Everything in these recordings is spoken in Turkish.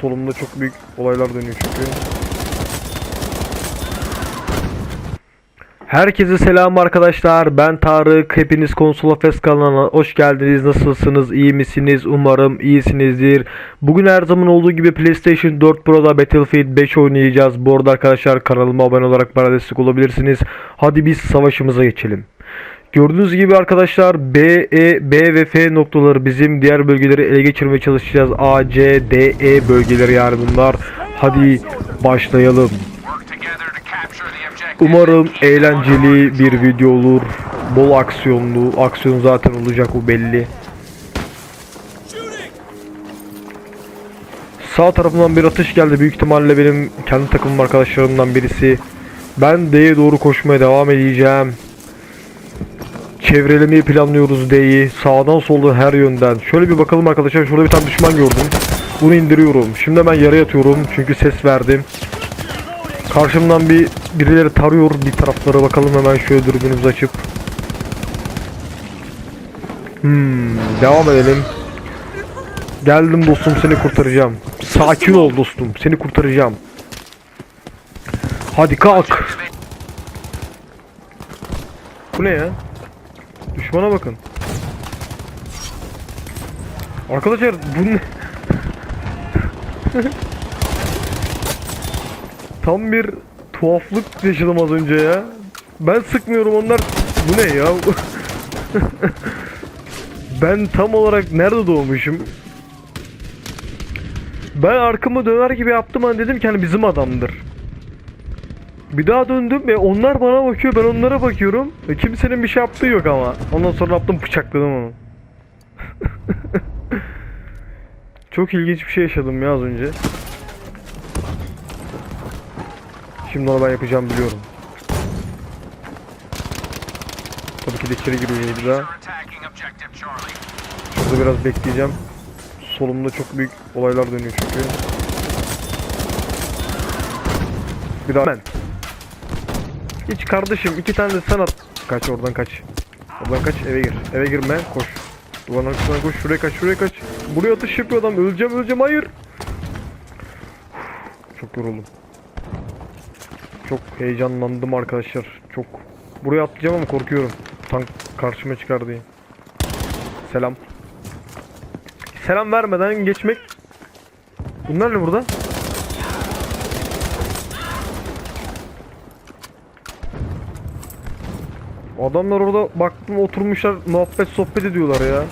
solumda çok büyük olaylar dönüyor çünkü. Herkese selam arkadaşlar. Ben Tarık. Hepiniz Konsola Fest kanalına hoş geldiniz. Nasılsınız? İyi misiniz? Umarım iyisinizdir. Bugün her zaman olduğu gibi PlayStation 4 Pro'da Battlefield 5 oynayacağız. Bu arada arkadaşlar kanalıma abone olarak bana destek olabilirsiniz. Hadi biz savaşımıza geçelim. Gördüğünüz gibi arkadaşlar B, E, B ve F noktaları bizim diğer bölgeleri ele geçirmeye çalışacağız. A, C, D, E bölgeleri yani bunlar. Hadi başlayalım. Umarım eğlenceli bir video olur. Bol aksiyonlu. Aksiyon zaten olacak bu belli. Sağ tarafından bir atış geldi. Büyük ihtimalle benim kendi takımım arkadaşlarımdan birisi. Ben D'ye doğru koşmaya devam edeceğim. Çevrelemeyi planlıyoruz D'yi. Sağdan soldan her yönden. Şöyle bir bakalım arkadaşlar. Şurada bir tane düşman gördüm. Bunu indiriyorum. Şimdi ben yere yatıyorum. Çünkü ses verdim. Karşımdan bir birileri tarıyor bir taraflara bakalım hemen şöyle dürbünümüzü açıp. Hmm, devam edelim. Geldim dostum seni kurtaracağım. Sakin ol dostum seni kurtaracağım. Hadi kalk. Bu ne ya? Düşmana bakın. Arkadaşlar bu ne? Tam bir tuhaflık yaşadım az önce ya. Ben sıkmıyorum onlar. Bu ne ya? ben tam olarak nerede doğmuşum? Ben arkamı döner gibi yaptım hani dedim ki hani bizim adamdır. Bir daha döndüm ve onlar bana bakıyor ben onlara bakıyorum. Ve kimsenin bir şey yaptığı yok ama. Ondan sonra yaptım bıçakladım onu. Çok ilginç bir şey yaşadım ya az önce. Şimdi onu ben yapacağım biliyorum. Tabii ki de içeri giriyor bir daha. Şurada biraz bekleyeceğim. Solumda çok büyük olaylar dönüyor çünkü. Bir daha ben. Hiç kardeşim iki tane de sen at. Kaç oradan kaç. Oradan kaç eve gir. Eve girme koş. Duvarın arkasına koş şuraya kaç şuraya kaç. Buraya atış yapıyor adam öleceğim öleceğim hayır. Çok yoruldum. Çok heyecanlandım arkadaşlar. Çok. Buraya atlayacağım ama korkuyorum. Tank karşıma çıkar diye. Selam. Selam vermeden geçmek. Bunlar ne burada? Adamlar orada baktım oturmuşlar muhabbet sohbet ediyorlar ya.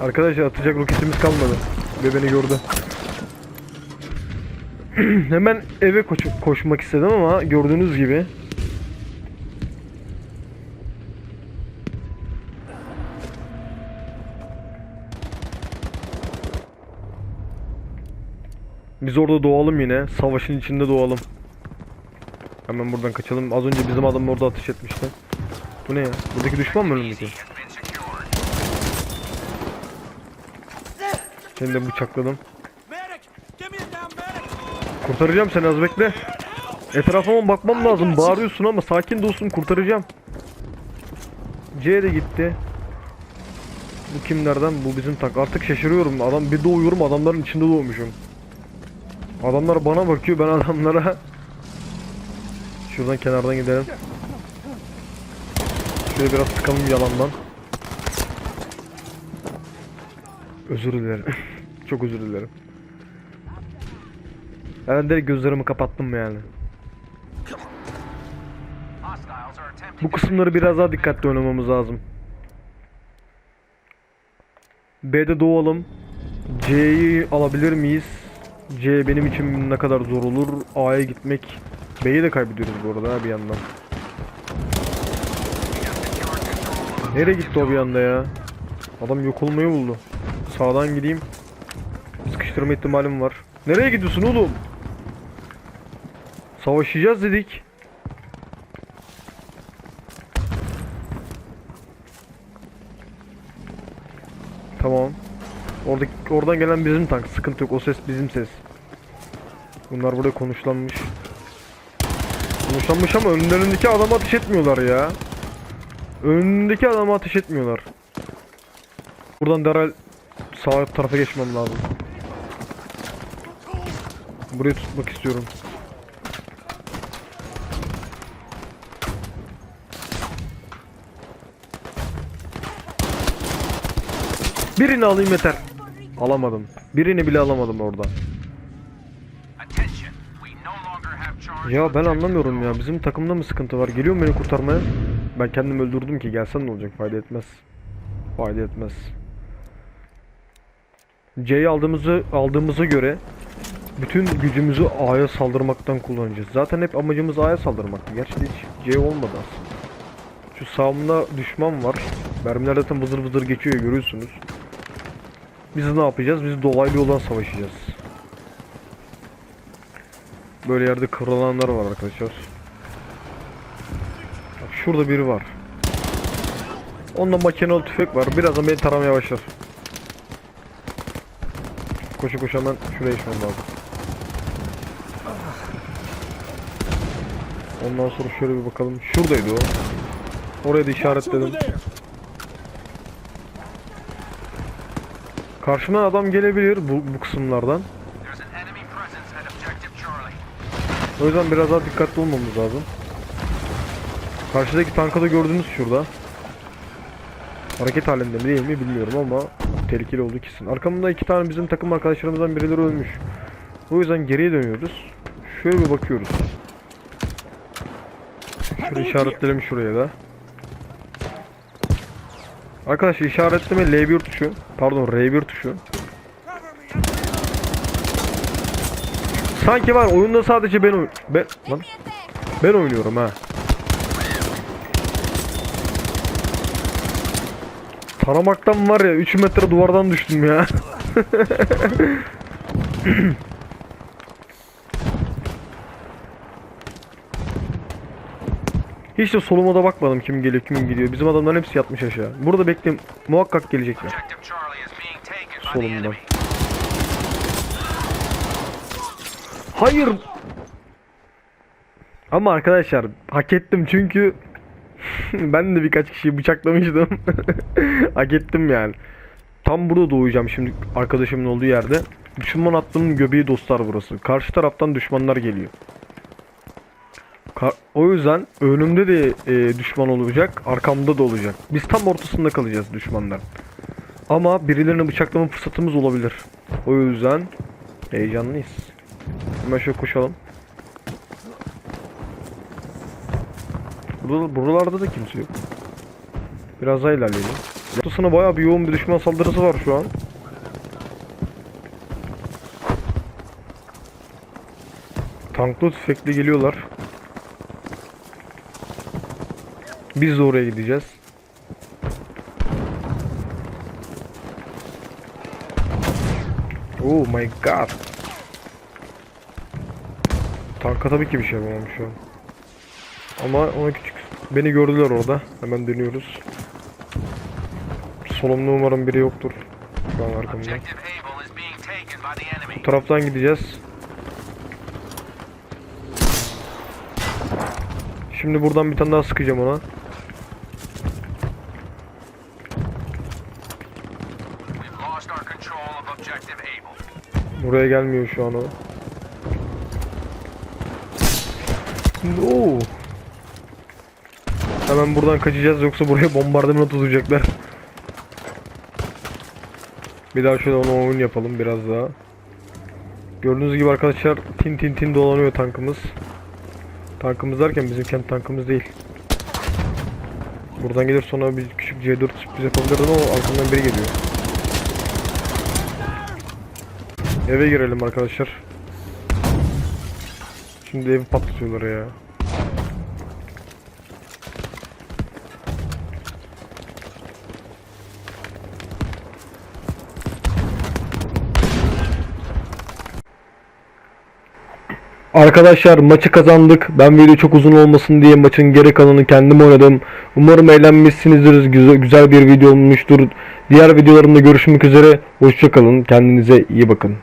Arkadaşlar atacak roketimiz kalmadı. Ve beni gördü. Hemen eve koş koşmak istedim ama gördüğünüz gibi Biz orada doğalım yine. Savaşın içinde doğalım. Hemen buradan kaçalım. Az önce bizim adam orada ateş etmişti. Bu ne ya? Buradaki düşman mı önümdeki? Seni de bıçakladım. Kurtaracağım seni az bekle. Etrafıma bakmam lazım. Bağırıyorsun ama sakin dostum kurtaracağım. C de gitti. Bu kimlerden? Bu bizim tak. Artık şaşırıyorum. Adam bir doğuyorum adamların içinde doğmuşum. Adamlar bana bakıyor ben adamlara. Şuradan kenardan gidelim. Şöyle biraz sıkalım yalandan. Özür dilerim. Çok özür dilerim. Ben direkt gözlerimi kapattım yani. Bu kısımları biraz daha dikkatli oynamamız lazım. B'de doğalım. C'yi alabilir miyiz? C benim için ne kadar zor olur. A'ya gitmek. B'yi de kaybediyoruz bu arada bir yandan. Nereye gitti o bir anda ya? Adam yok olmayı buldu. Sağdan gideyim. Sıkıştırma ihtimalim var. Nereye gidiyorsun oğlum? Savaşacağız dedik. Tamam. Oradaki oradan gelen bizim tank. Sıkıntı yok. O ses bizim ses. Bunlar burada konuşlanmış. Konuşlanmış ama önlerindeki adama ateş etmiyorlar ya. Önündeki adama ateş etmiyorlar. Buradan derhal sağ tarafa geçmem lazım. Burayı tutmak istiyorum. Birini alayım yeter. Alamadım. Birini bile alamadım orada. Ya ben anlamıyorum ya. Bizim takımda mı sıkıntı var? Geliyor mu beni kurtarmaya? Ben kendim öldürdüm ki. Gelsen ne olacak? Fayda etmez. Fayda etmez. C'yi aldığımızı aldığımıza göre bütün gücümüzü A'ya saldırmaktan kullanacağız. Zaten hep amacımız A'ya saldırmaktı. Gerçi hiç C olmadı aslında. Şu sağımda düşman var. Mermiler zaten vızır vızır geçiyor görüyorsunuz. Biz ne yapacağız? Biz dolaylı yoldan savaşacağız. Böyle yerde kırılanlar var arkadaşlar. Bak şurada biri var. Onda makinalı tüfek var. Birazdan beni taramaya başlar. Koşu koşu hemen şuraya geçmem lazım. Ondan sonra şöyle bir bakalım. Şuradaydı o. Oraya da işaretledim. Karşıma adam gelebilir bu, bu kısımlardan. O yüzden biraz daha dikkatli olmamız lazım. Karşıdaki tankı da gördünüz şurada. Hareket halinde mi değil mi bilmiyorum ama tehlikeli olduğu kesin. Arkamda iki tane bizim takım arkadaşlarımızdan birileri ölmüş. O yüzden geriye dönüyoruz. Şöyle bir bakıyoruz. Şöyle işaretleyelim şuraya da. Arkadaşlar işaretleme L1 tuşu. Pardon R1 tuşu. Sanki var oyunda sadece ben oyn ben lan ben oynuyorum ha. Taramaktan var ya 3 metre duvardan düştüm ya. Hiç de soluma da bakmadım kim geliyor kim gidiyor. Bizim adamların hepsi yatmış aşağı. Burada bekleyin. Muhakkak gelecekler. Solumdan. Hayır. Ama arkadaşlar hak ettim çünkü ben de birkaç kişiyi bıçaklamıştım. hak ettim yani. Tam burada doğacağım şimdi arkadaşımın olduğu yerde. Düşman attığımın göbeği dostlar burası. Karşı taraftan düşmanlar geliyor. O yüzden önümde de e, düşman olacak, arkamda da olacak. Biz tam ortasında kalacağız düşmanlar. Ama birilerini bıçaklama fırsatımız olabilir. O yüzden heyecanlıyız. Hemen şöyle koşalım. Buralarda da kimse yok. Biraz daha ilerleyelim. Ortasına bayağı bir yoğun bir düşman saldırısı var şu an. Tanklı tüfekli geliyorlar. Biz de oraya gideceğiz. Oh my god. Tanka tabii ki bir şey yapamam şu an. Ama ona küçük beni gördüler orada. Hemen dönüyoruz. Solumda umarım biri yoktur. Şu an arkamda. Bu taraftan gideceğiz. Şimdi buradan bir tane daha sıkacağım ona. Buraya gelmiyor şu an o. Oo. Hemen buradan kaçacağız yoksa buraya bombardıman tutacaklar. Bir daha şöyle onu oyun yapalım biraz daha. Gördüğünüz gibi arkadaşlar tin tin tin dolanıyor tankımız. Tankımız derken bizim kendi tankımız değil. Buradan gelir sonra bir küçük C4 sürpriz yapabiliriz ama arkamdan biri geliyor. Eve girelim arkadaşlar. Şimdi evi patlatıyorlar ya. Arkadaşlar maçı kazandık. Ben video çok uzun olmasın diye maçın geri kalanını kendim oynadım. Umarım eğlenmişsinizdir. Güzel, güzel bir video olmuştur. Diğer videolarımda görüşmek üzere. Hoşçakalın. Kendinize iyi bakın.